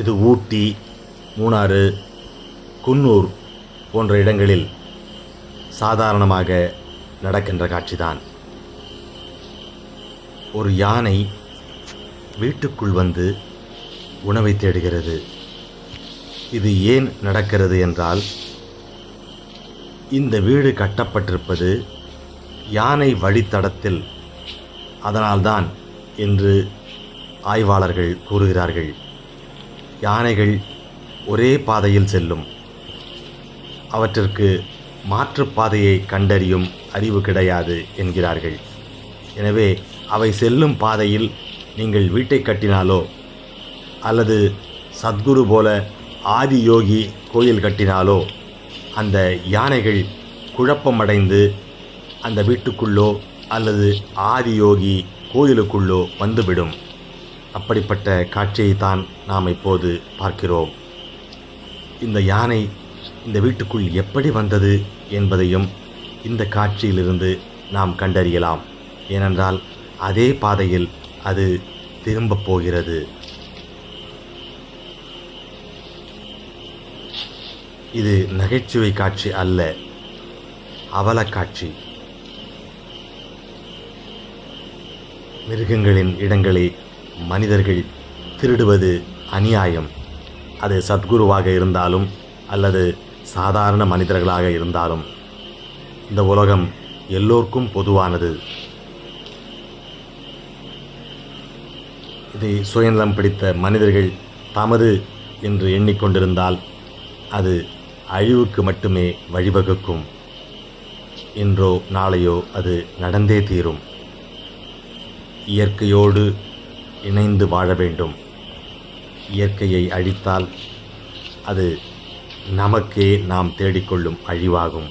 இது ஊட்டி மூணாறு குன்னூர் போன்ற இடங்களில் சாதாரணமாக நடக்கின்ற காட்சிதான். ஒரு யானை வீட்டுக்குள் வந்து உணவை தேடுகிறது. இது ஏன் நடக்கிறது என்றால் இந்த வீடு கட்டப்பட்டிருப்பது யானை வழித்தடத்தில் அதனால்தான் என்று ஆய்வாளர்கள் கூறுகிறார்கள். யானைகள் ஒரே பாதையில் செல்லும். அவற்றிற்கு மாற்றுப்பாதையை கண்டறியும் அறிவு கிடையாது என்கிறார்கள். எனவே அவை செல்லும் பாதையில் நீங்கள் வீட்டை கட்டினாலோ அல்லது சத்குரு போல ஆதி யோகி கோயில் கட்டினாலோ அந்த யானைகள் குழப்பமடைந்து அந்த வீட்டுக்குள்ளோ அல்லது ஆதி யோகி கோயிலுக்குள்ளோ வந்துவிடும். அப்படிப்பட்ட காட்சியை தான் நாம் இப்போது பார்க்கிறோம். இந்த யானை இந்த வீட்டுக்குள் எப்படி வந்தது என்பதையும் இந்த காட்சியிலிருந்து நாம் கண்டறியலாம். ஏனென்றால் அதே பாதையில் அது திரும்பப் போகிறது. இது நகைச்சுவை காட்சி அல்ல அவலக் காட்சி. மிருகங்களின் இடங்களை மனிதர்கள் திருடுவது அநியாயம். அது சத்குருவாக இருந்தாலும் அல்லது சாதாரண மனிதர்களாக இருந்தாலும். இந்த உலகம் எல்லோருக்கும் பொதுவானது. இதை சுயநலம் பிடித்த மனிதர்கள் தமது என்று எண்ணிக்கொண்டிருந்தால் அது அழிவுக்கு மட்டுமே வழிவகுக்கும். இன்றோ நாளையோ அது நடந்தே தீரும். இயற்கையோடு இணைந்து வாழ வேண்டும். இயற்கையை அழித்தால் அது நமக்கே நாம் தேடிக்கொள்ளும் அழிவாகும்.